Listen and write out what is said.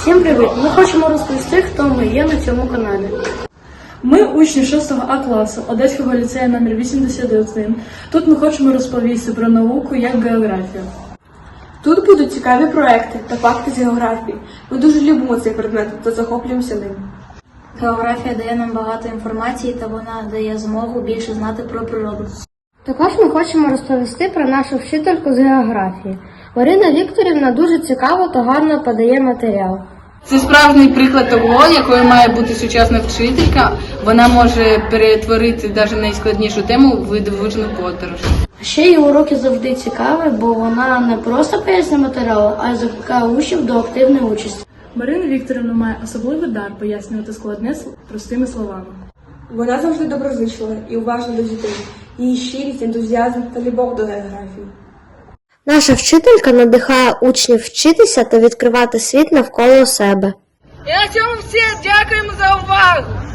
Всім привіт! Ми хочемо розповісти, хто ми є на цьому каналі. Ми учні 6 А класу Одеського ліцею номер 81. Тут ми хочемо розповісти про науку як географію. Тут будуть цікаві проекти та факти з географії. Ми дуже любимо цей предмет та захоплюємося ним. Географія дає нам багато інформації та вона дає змогу більше знати про природу. Також ми хочемо розповісти про нашу вчительку з географії. Марина Вікторівна дуже цікаво та гарно подає матеріал. Це справжній приклад того, якою має бути сучасна вчителька. Вона може перетворити навіть найскладнішу тему в видовижну подорож. Ще її уроки завжди цікаві, бо вона не просто пояснює матеріал, а й закликає учнів до активної участі. Марина Вікторівна має особливий дар пояснювати складне простими словами. Вона завжди доброзичлива і уважна до дітей. Її щирість, ентузіазм та любов до географії. Наша вчителька надихає учнів вчитися та відкривати світ навколо себе. І на все. Дякуємо за.